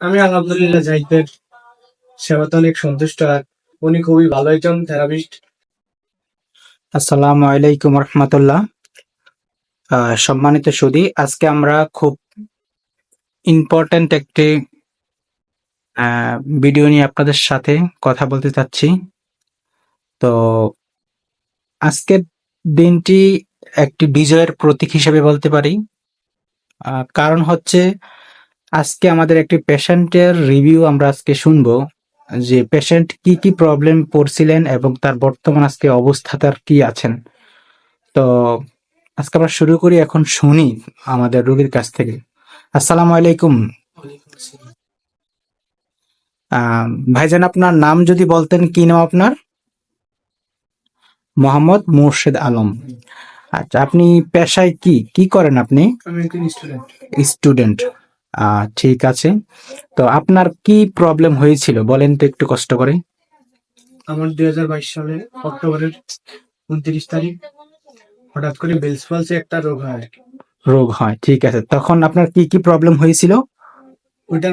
আমি আলহামদুলিল্লাহ জাহিদের সেবাতে অনেক সন্তুষ্ট আর উনি খুবই ভালো একজন থেরাপিস্ট। আসসালামু আলাইকুম রহমতুল্লাহ। সম্মানিত সুদী, আজকে আমরা খুব ইম্পর্ট্যান্ট একটি ভিডিও নিয়ে আপনাদের সাথে কথা বলতে চাচ্ছি। তো আজকের দিনটি একটি বিজয়ের প্রতীক হিসেবে বলতে পারি। কারণ হচ্ছে আজকে আমাদের একটি পেশেন্টের রিভিউ আমরা আজকে শুনব যে পেশেন্ট কি কি প্রবলেম পড়ছিলেন এবং তার বর্তমান আজকে অবস্থা তার কি আছেন। তো আজকে আমরা শুরু করি এখন শুনি আমাদের রোগীর কাছ থেকে। আসসালামু আলাইকুম। ভাইজান আপনার নাম যদি বলতেন কি নাম আপনার? মোহাম্মদ মুর্শেদ আলম। আচ্ছা আপনি পেশায় কি? কি করেন আপনি? স্টুডেন্ট। ঠিক আছে। তো আপনার কি প্রবলেম হয়েছিল? বলেন তো একটু কষ্ট করে। আমার দুই হাজার বাইশ সালে অক্টোবরের উনত্রিশ তারিখ হঠাৎ করে বেলস পালসে একটা রোগ হয় রোগ হয় ঠিক আছে। তখন আপনার কি কি প্রবলেম হয়েছিল? ওইটা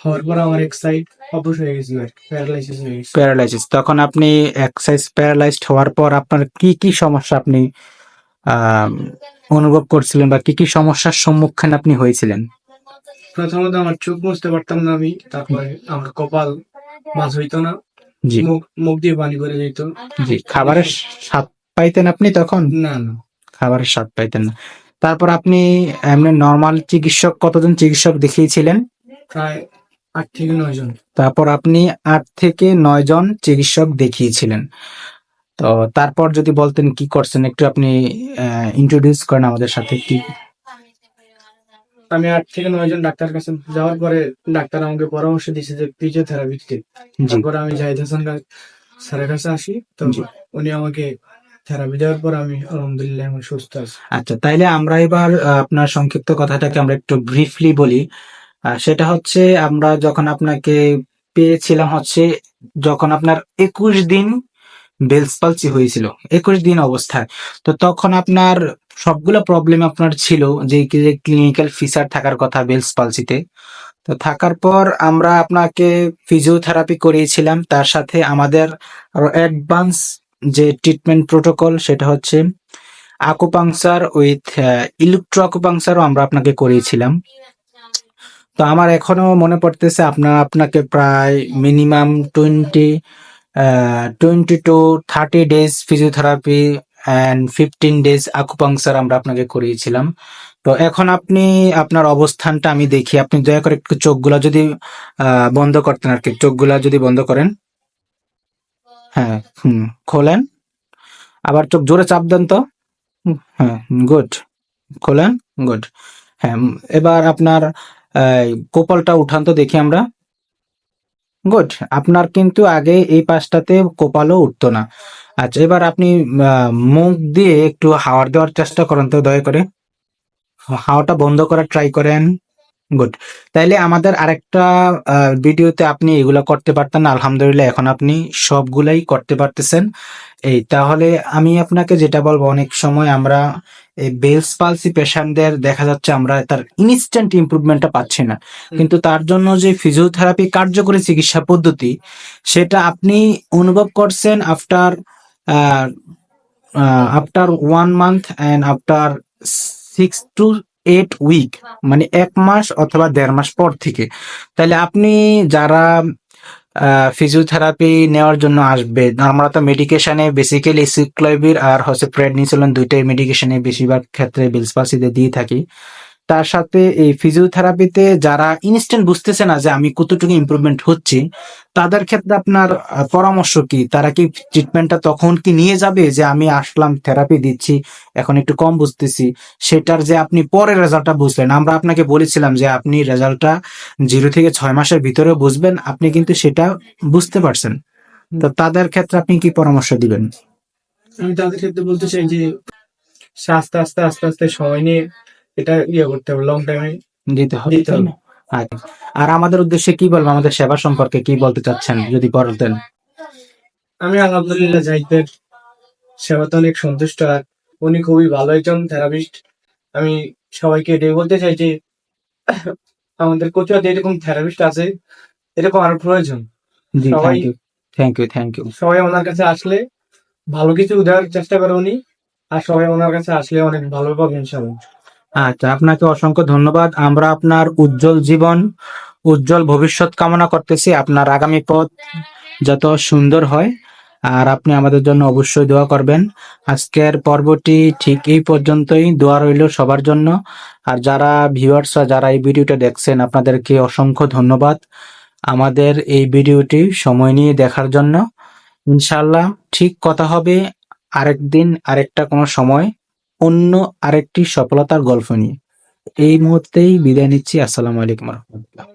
হওয়ার পর আমার এক সাইড অবশ হয়ে গেছিল প্যারালাইসিস হয়ে গেছে প্যারালাইসিস তখন আপনি এক্সারসাইজ প্যারালাইজড হওয়ার পর আপনার কি কি সমস্যা আপনি অনুভব করছিলেন বা কি কি সমস্যার সম্মুখীন আপনি হয়েছিলেন? প্রথমত আমার চোখ মুছতে পারতাম না আমি। তারপরে আমার কপাল মাছ হইতো না। জি। মুখ মুখ দিয়ে পানি করে যেত জি খাবারের স্বাদ পাইতেন আপনি তখন? না না। খাবারের স্বাদ পাইতেন না। তারপর আপনি এমনি নর্মাল চিকিৎসক কতজন চিকিৎসক দেখিয়েছিলেন? প্রায় আট থেকে নয় জন। তারপর আপনি আট থেকে নয় জন চিকিৎসক দেখিয়েছিলেন। তো তারপর যদি বলতেন কি করছেন একটু আপনি ইন্ট্রোডিউস করেন আমাদের সাথে কি আমি আট থেকে নয় জন ডাক্তার কাছে যাওয়ার পরে ডাক্তার আমাকে পরামর্শ দিয়েছে যে ফিজিওথেরাপি দিতে তারপরে আমি জাহিদ হাসান স্যারের কাছে আসি। তো উনি আমাকে থেরাপি দেওয়ার পর আমি আলহামদুলিল্লাহ এখন সুস্থ আছি। আচ্ছা তাইলে আমরা এবার আপনার সংক্ষিপ্ত কথাটাকে আমরা একটু ব্রিফলি বলি। সেটা হচ্ছে আমরা যখন আপনাকে পেয়েছিলাম হচ্ছে যখন আপনার একুশ দিন বেলস পালসি হয়েছিল একুশ দিন অবস্থায়। তো তখন আপনার সবগুলো প্রবলেম আপনার ছিল যে ক্লিনিক্যাল ফিচার থাকার কথা বেলস পালসিতে তো। থাকার পর আমরা আপনাকে ফিজিওথেরাপি করিয়েছিলাম। তার সাথে আমাদের আরও অ্যাডভান্স যে ট্রিটমেন্ট প্রোটোকল সেটা হচ্ছে আকুপাংচার উইথ ইলেকট্রো আকুপাংচারও আমরা আপনাকে করিয়েছিলাম। তো আমার এখনও মনে পড়তেছে আপনার আপনাকে প্রায় minimum twenty twenty to thirty days physiotherapy and fifteen days acupuncture আমরা আপনাকে করিয়েছিলাম। তো এখন আপনি, আপনার অবস্থানটা আমি দেখি। আপনি দয়া করে একটু চোখগুলা যদি বন্ধ করতেন আর কি। চোখগুলা যদি বন্ধ করেন। হ্যাঁ হুম, খোলেন। আবার চোখ জোরে চাপ দেন তো। হ্যাঁ গুড। খোলেন, গুড। হ্যাঁ এবার আপনার কপালটা উঠান তো দেখি আমরা। গুড। আপনার কিন্তু আগে এই পাশটাতে কপালও উঠতো না। আচ্ছা এবার আপনি মুখ দিয়ে একটু হাওয়ার দেওয়ার চেষ্টা করেন তো দয়া করে। হাওয়াটা বন্ধ করার ট্রাই করেন। গুড তাইলে আমাদের আরেকটা ভিডিওতে আপনি এগুলা করতে পারতেন। না আলহামদুলিল্লাহ এখন আপনি সবগুলাই করতে পারতেছেন। এই তাহলে আমি আপনাকে যেটা বলব অনেক সময় আমরা এই বেলস পালসি পেশেন্টদের দেখা যাচ্ছে আমরা তার ইনস্ট্যান্ট ইমপ্রুভমেন্টটা পাচ্ছি না। কিন্তু তার জন্য যে ফিজিওথেরাপি কার্যকরী চিকিৎসা পদ্ধতি সেটা আপনি অনুভব করছেন after after one month and after six to eight week মানে এক মাস অথবা দেড় মাস পর থেকে। তাহলে আপনি যারা ফিজিওথেরাপি নেওয়ার জন্য আসবে, আমরা তো মেডিকেশনে বেসিক্যালি সিক্লয়বির আর হচ্ছে প্রেডনিসোলন দুইটাই মেডিকেশনে বেশিরভাগ ক্ষেত্রে বিলসপাসিতে দিয়ে থাকি। তার সাথে এই ফিজিওথেরাপিতে যারা ইনস্ট্যান্ট বুঝতেছে না যে আমি কতটুকু ইমপ্রুভমেন্ট হচ্ছে তাদের ক্ষেত্রে আপনার পরামর্শ কি? তারা কি ট্রিটমেন্টটা তখন কি নিয়ে যাবে যে আমি আসলাম থেরাপি দিচ্ছি এখন একটু কম বুঝতেছি? সেটার যে আপনি পরে রেজাল্টটা বুঝলেন। আমরা আপনাকে বলেছিলাম যে আপনি রেজাল্টটা জিরো থেকে ছয় মাসের ভিতরে বুঝবেন আপনি কিন্তু সেটা বুঝতে পারছেন। তো তাদের ক্ষেত্রে আপনি কি পরামর্শ দিবেন? আমি তাদের ক্ষেত্রে বলতে চাই যে আস্তে আস্তে আস্তে আস্তে সময় নিয়ে এটা ইয়ে করতে হবে লং টাইমে দিতে হবে হবে। আচ্ছা। আর আমাদের উদ্দেশ্যে কি বলব? আমাদের সেবা সম্পর্কে কি বলতে চাচ্ছেন যদি বলতেন আমি আলহামদুলিল্লাহ জাহিদের সেবাতে অনেক সন্তুষ্ট আর উনি খুবই ভালো একজন থেরাপিস্ট আমি সবাইকে এটাই বলতে চাই যে আমাদের কচুয়াতে এরকম থেরাপিস্ট আছে এরকম আরও প্রয়োজন। সবাই- থ্যাংক ইউ থ্যাংক ইউ সবাই ওনার কাছে আসলে ভালো কিছু দেওয়ার চেষ্টা করে উনি আর সবাই ওনার কাছে আসলে অনেক ভালো পাবে ইনশাল্লাহ আচ্ছা আপনাকে অসংখ্য ধন্যবাদ। আমরা আপনার উজ্জ্বল জীবন, উজ্জ্বল ভবিষ্যৎ কামনা করতেছি। আপনার আগামী পথ যত সুন্দর হয়, আর আপনি আমাদের জন্য অবশ্যই দোয়া করবেন। আজকের পর্বটি ঠিক এই পর্যন্তই। দোয়া রইল সবার জন্য। আর যারা ভিউয়ার্সরা যারা এই ভিডিওটা দেখছেন, আপনাদেরকে অসংখ্য ধন্যবাদ আমাদের এই ভিডিওটি সময় নিয়ে দেখার জন্য। ইনশাল্লাহ ঠিক কথা হবে। আরেকদিন, আরেকটা কোনো সময় অন্য আরেকটি সফলতার গল্প নিয়ে। এই মুহূর্তেই বিদায় নিচ্ছি। আসসালামু আলাইকুম রহমতুল্লাহ।